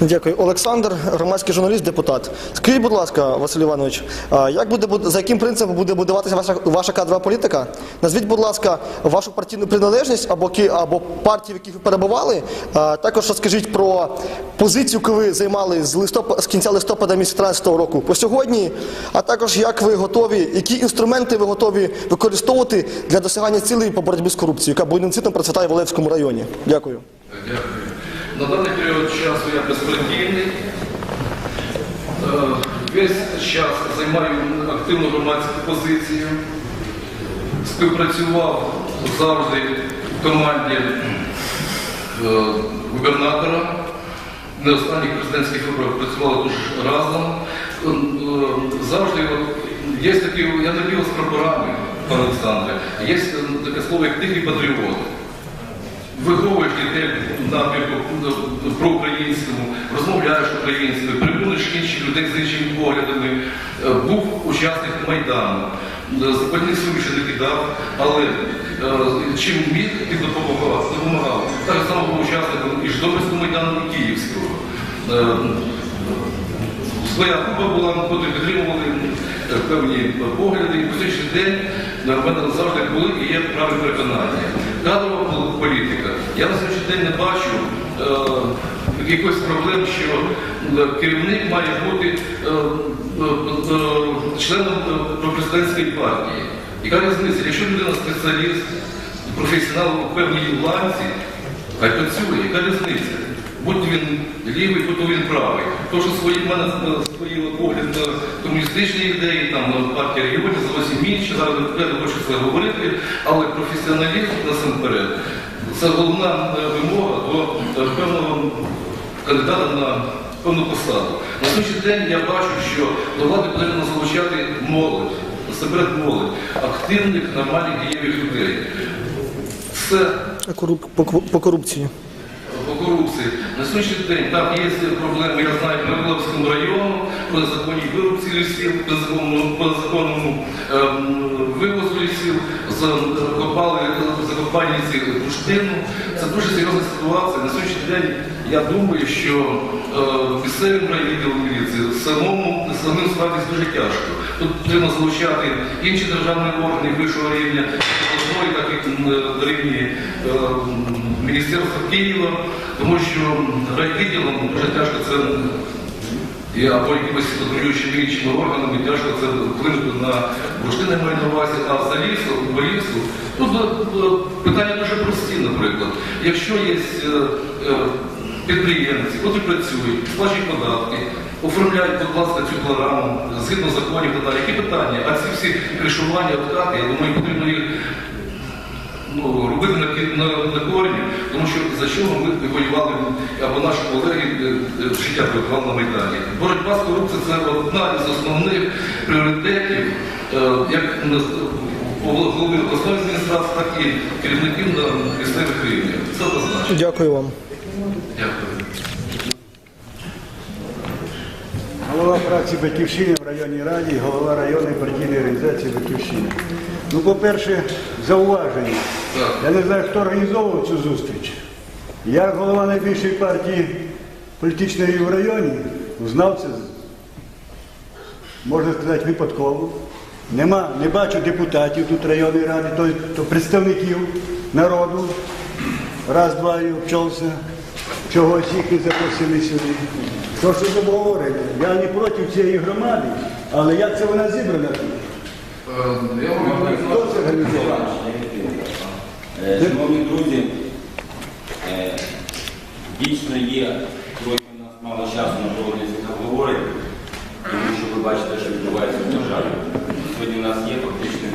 Дякую. Олександр, громадський журналіст, депутат. Скажіть, будь ласка, Василь Іванович, як буде буд- за яким принципом буде будуватися ваша, ваша кадрова політика? Назвіть, будь ласка, вашу партійну приналежність або або партії, в яких ви перебували. Також розкажіть про позицію, яку ви займали з листоп... з кінця листопада місяця 2013 року по сьогодні. А також як ви готові, які інструменти ви готові використовувати для досягання цілей по боротьбі з корупцією, яка буйним процвітає в Олевському районі. Дякую. Дякую. На даний період часу я безпартійний. Е, Весь час займаю активну громадську позицію. Співпрацював завжди в команді е, губернатора. На останніх президентських виборах працювали дуже разом. Е, Завжди є такі, я не з прапорами, пане Олександре, є таке слово, як тихий патріот дітей в напрямку проукраїнському, розмовляєш українською, приводиш інших людей з іншими поглядами, Е, був учасник Майдану, Е, запальних суміші не кидав, але е, чим міг, ти допомагав, допомагав. Так само був учасником і Житомирського Майдану, і Київського. Своя група була, ми потім підтримували певні погляди, і по сьогоднішній день в мене завжди були і є правильне переконання. Кадрова політика. Я на сьогоднішній день не бачу е, якихось проблем, що е, керівник має бути е, е, е, членом е, пропрезидентської партії. Яка різниця? Якщо людина спеціаліст, професіонал у певній ланці, хай працює, яка різниця? Будь він лівий, будь він правий. То, що свої мене е, свої погляди на комуністичні ідеї, там на партії регіонів зовсім інші, зараз не хочу це говорити, але професіоналізм насамперед це головна е, вимога до е, певного кандидата на певну посаду. На сьогоднішній день я бачу, що до влади потрібно залучати молодь, насамперед молодь, активних, нормальних дієвих людей. Це по корупції. По корупції. На сьогоднішній день там є проблеми, я знаю, в Миколаївському району, по незаконній вирубці лісів, по незаконному, ем, вивозу лісів, закопали, закопання цих бурштину. Це дуже серйозна ситуація. На сьогоднішній день я думаю, що е, місцевим райвідділом міліції самому самим справитись дуже тяжко. Тут потрібно залучати інші державні органи вищого рівня, так і рівні е, Міністерства Києва, тому що райвідділом дуже тяжко це і або якимось контролюючими іншими органами тяжко це вплинути на бурштини маю на увазі, а за лісу, по лісу. Тут питання дуже прості, наприклад. Якщо є е, е, підприємці, котрі працюють, сплачують податки, оформляють, будь ласка, цю програму згідно законів. Які питання? А ці всі кришування, откати, я думаю, потрібно їх ну, робити на, кі- на, на корені, тому що за що ми воювали, або наші колеги е, е, життя працювали на Майдані. Боротьба з корупцією це одна із основних пріоритетів, е, як голови обласної адміністрації, так і керівників на місцевих рівнях. Це однозначно. Дякую вам. Дякую. Голова фракції Батьківщини в районній раді, голова районної партійної організації Батьківщини. Ну, по-перше, зауваження. Я не знаю, хто організовував цю зустріч. Я, голова найбільшої партії політичної в районі, узнав це, можна сказати, випадково. Нема, не бачу депутатів тут районної ради, то, то представників народу. Раз, два і обчався. Чогось їх не запросили сюди. То, що обговорили, я не проти цієї громади, але як це вона зібрана тут? Е, Я говорю, Е, Шановні друзі, е, дійсно є, трохи у нас мало часу на проводити цих обговорень, тому що ви бачите, що відбувається в державі. Сьогодні у нас є фактично